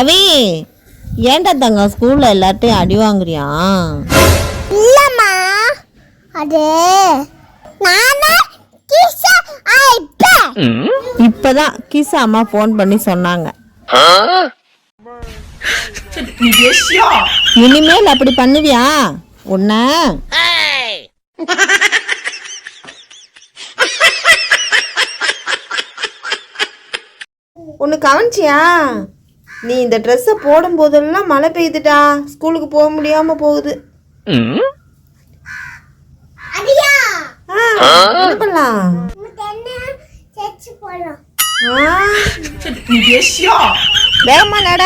கவி ஏன்டா தங்க ஸ்கூல்ல எல்லார்ட்டையும் அடி வாங்குறியா? இல்லம்மா. அது நானே ஆயிப்பேன் இப்பதான் கிஸ் அம்மா ஃபோன் பண்ணி சொன்னாங்க. இனிமேல் அப்படி பண்ணுவியா? உன்ன? ஒன்று கவனிச்சியா? நீ இந்த ட்ரெஸ்ஸை போடும் போதெல்லாம் மழை பெய்யுதுடா. ஸ்கூலுக்கு போக முடியாம போகுது. அடியா! ஆ, என்ன பண்ணலாம். வேகமா நட.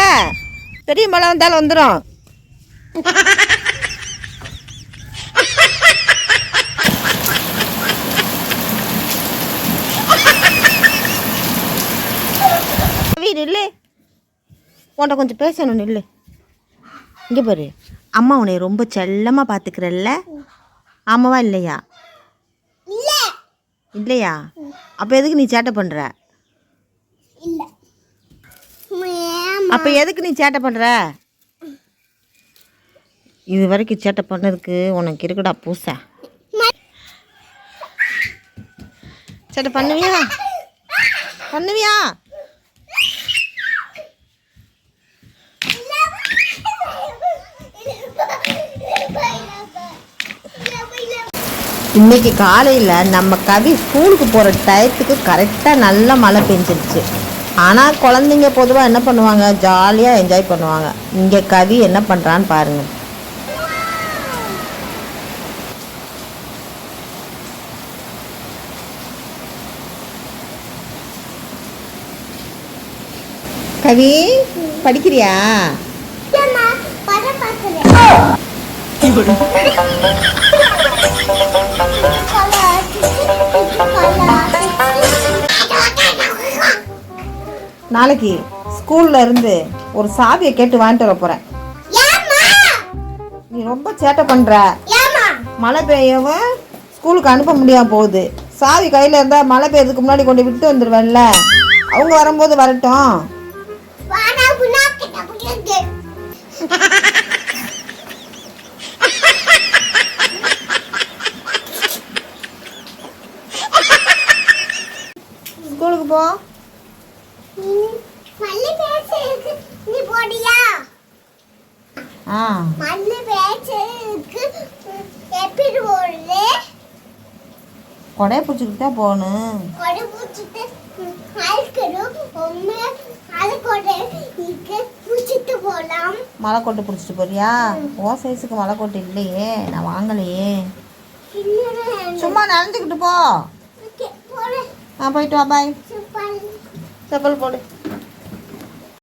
பெரிய மழை வந்தாலும் வந்துடும் நில்லு உன்கிட்ட கொஞ்சம் பேசணும் நில்லு. இங்கே பாரு அம்மா உன்னை ரொம்ப செல்லமாக பார்த்துக்கிறல்ல ஆமாவா இல்லையா? இல்ல. இல்லையா? அப்போ எதுக்கு நீ சேட்டை பண்ணுற அப்போ எதுக்கு நீ சேட்டை பண்ணுற இது வரைக்கும் சேட்டை பண்ணதுக்கு உனக்கு இருக்குடா பூசை. சேட்டை பண்ணுவியா? பண்ணுவியா? இன்னைக்கு காலையில் நம்ம கவி ஸ்கூலுக்கு போகிற டயத்துக்கு கரெக்டாக நல்ல மழை பெஞ்சிருச்சு. ஆனால் குழந்தைங்க பொதுவாக என்ன பண்ணுவாங்க? ஜாலியாக என்ஜாய் பண்ணுவாங்க. இங்கே கவி என்ன பண்ணுறான்னு பாருங்கள் கவி படிக்கிறியா? இல்லம்மா படம் நாளைக்கு ஸ்கூல்ல இருந்து ஒரு சாவியை கேட்டு வாங்கிட்டு வர போகிறேன் நீ ரொம்ப சேட்டை பண்ணுற மழை பெய்யவும் ஸ்கூலுக்கு அனுப்ப முடியாம போகுது. சாவி கையில் இருந்தால் மழை பெய்யறதுக்கு முன்னாடி கொண்டு விட்டு வந்துடுவேன்ல அவங்க வரும்போது வரட்டும். ஸ்கூலுக்கு போ. நீ போடியா? ஆ. மண்ணு பேச்சுக்கு எப்படி போடுது? கொடையை பிடிச்சிக்கிட்டு போகணும் கொடை பூச்சிட்டு அழுக்கணும் உண்மையா அது கொடை இங்க பூச்சிட்டு போலாம். மலை கொட்டை பிடிச்சிட்டு போறியா? ஓ சைஸுக்கு மலை கொட்டை இல்லையே. நான் வாங்கலையே. சும்மா நனைஞ்சுக்கிட்டு போ. ஆ போயிட்டு வா பாய் তারপর বলে